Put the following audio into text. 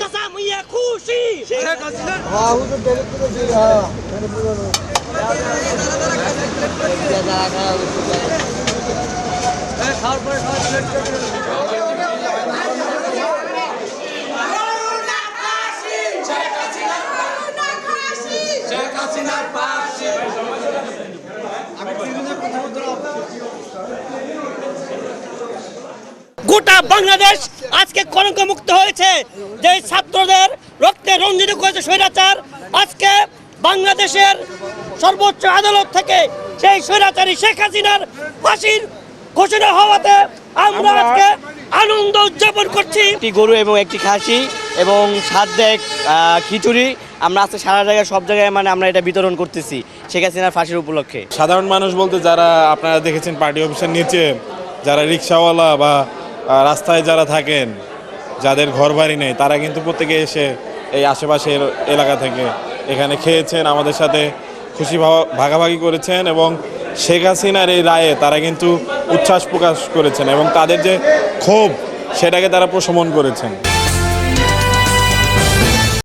চাচা মুইয়া খুশি গোটা বাংলাদেশ আজকে কলঙ্ক মুক্ত হয়েছে। যে ছাত্রদের রক্তে রঞ্জিত করেছে স্বৈরাচার আজকে বাংলাদেশের সর্বোচ্চ আদালত থেকে সেই স্বৈরাচারী শেখ হাসিনার ফাঁসির ঘোষণা হওয়াতে আমরা আজকে আনন্দ উদযাপন করছি। একটি গরু এবং একটি খাসি এবং সাত আহ, খিচুড়ি। আমরা আজকে সারা জায়গায় সব জায়গায় মানে আমরা এটা বিতরণ করতেছি শেখ হাসিনার ফাঁসির উপলক্ষে। সাধারণ মানুষ বলতে যারা আপনারা দেখেছেন পার্টি অফিসের নিচে যারা রিক্সাওয়ালা বা রাস্তায় যারা থাকেন, যাদের ঘর বাড়ি নেই, তারা কিন্তু প্রত্যেকে এসে এই আশেপাশের এলাকা থেকে এখানে খেয়েছেন, আমাদের সাথে খুশি ভাগাভাগি করেছেন এবং শেখ হাসিনার এই রায়ে তারা কিন্তু উচ্ছ্বাস প্রকাশ করেছেন এবং তাদের যে ক্ষোভ, সেটাকে তারা প্রশমন করেছেন।